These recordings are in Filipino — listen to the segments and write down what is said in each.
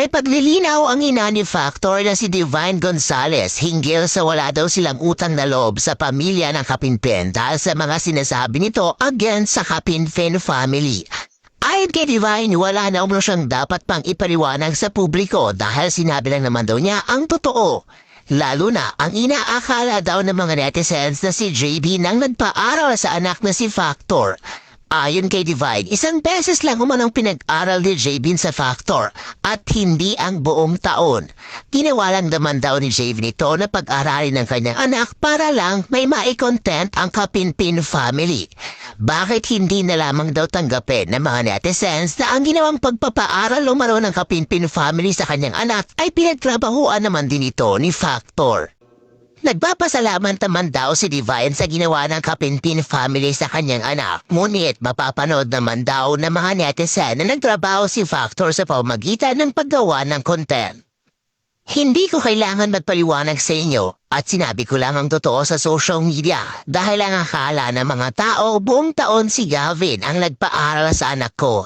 May paglilinaw ang ina ni Factor na si Divine Gonzales hinggil sa wala daw silang utang na loob sa pamilya ng Kapinpen dahil sa mga sinasabi nito against sa Kapinpen family. Ayon kay Divine, wala na umano siyang dapat pang ipaliwanag sa publiko dahil sinabi lang naman daw niya ang totoo. Lalo na ang inaakala daw ng mga netizens na si JB nang nagpaaral sa anak na si Factor. Ayon kay Divine, isang beses lang umanong pinag-aral ni JB sa Factor at hindi ang buong taon. Ginawa lang naman daw ni JB nito na pag-aralin ng kanyang anak para lang may mai-content ang Kapinpin family. Bakit hindi na lamang daw tanggapin ng mga netizens na ang ginawang pagpapaaral umano ng Kapinpin family sa kanyang anak ay pinagtrabahuan naman din ito ni Factor? Nagpapasalamat naman daw si Divine sa ginawa ng Kapinpin family sa kanyang anak. Ngunit mapapanood naman daw ng mga netizen na nagtrabaho si Factor sa pamagitan ng paggawa ng content. Hindi ko kailangan magpaliwanag sa inyo at sinabi ko lang ang totoo sa social media dahil ang akala ng mga tao buong taon si Gavin ang nagpaaral sa anak ko.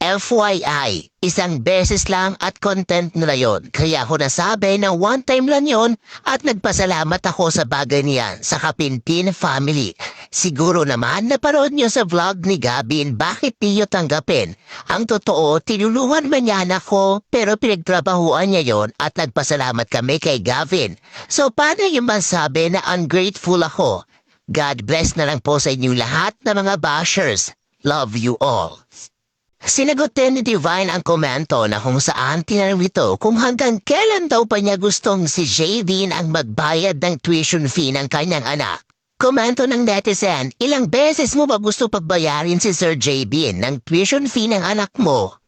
FYI, isang beses lang at content nila yon. Kaya ako nasabi na one time lang yon at nagpasalamat ako sa bagay niyan sa Kapinpin family. Siguro naman naparoon niyo sa vlog ni Gabin bakit niyo tanggapin. Ang totoo, tinulungan man niya ako pero pinagtrabahuan niya yon at nagpasalamat kami kay Gavin. So paano yung masabi na ungrateful ako? God bless na lang po sa inyo lahat na mga bashers. Love you all. Sinagot din ni Divine ang komento na kung saan tinanong ito kung hanggang kailan daw pa niya gustong si Jadine ang magbayad ng tuition fee ng kanyang anak. Komento ng netizen, ilang beses mo ba gusto pagbayarin si Sir JB ng tuition fee ng anak mo?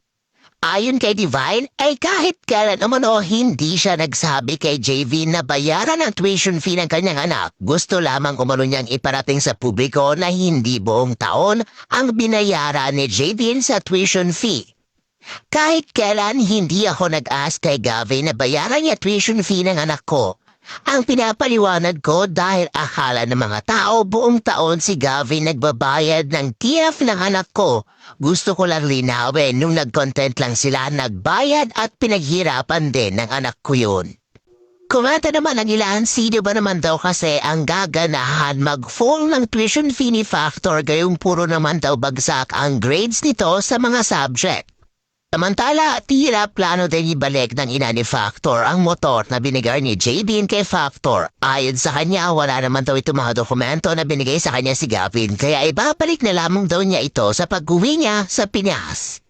Ayon kay Divine, ay kahit kailan umano hindi siya nagsabi kay JV na bayaran ang tuition fee ng kanyang anak. Gusto lamang umano niyang iparating sa publiko na hindi buong taon ang binayaran ni JV sa tuition fee. Kahit kailan hindi ako nag-ask kay Gavin na bayaran niya tuition fee ng anak ko. Ang pinapaliwanag ko dahil akala ng mga tao buong taon si Gavin nagbabayad ng TF ng anak ko. Gusto ko lang linawin nung nag-content lang sila nagbayad at pinaghirapan din ng anak ko yun. Kumata naman ang ilan, sino ba naman daw kasi ang gaganahan mag-fall ng tuition fee ni Factor gayong puro naman daw bagsak ang grades nito sa mga subject. Samantala, tira plano din ibalik ng ina ni Factor ang motor na binigay ni JB kay Factor. Ayon sa kanya, wala naman daw ito mga dokumento na binigay sa kanya si Gavin kaya ibabalik na lamang daw niya ito sa pag-uwi niya sa Pinas.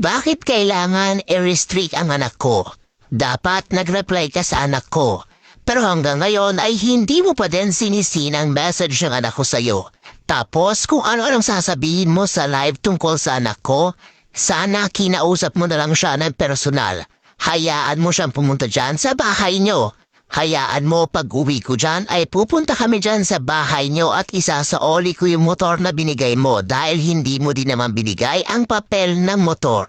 Bakit kailangan i-restrict ang anak ko? Dapat nag-reply ka sa anak ko. Pero hanggang ngayon ay hindi mo pa din sinisin ang message ng anak ko sa'yo. Tapos kung ano-anong sasabihin mo sa live tungkol sa anak ko, sana kinausap mo na lang siya ng personal. Hayaan mo siyang pumunta dyan sa bahay niyo. Hayaan mo pag uwi ko dyan ay pupunta kami dyan sa bahay niyo at isa sa oli ko yung motor na binigay mo dahil hindi mo din naman binigay ang papel ng motor.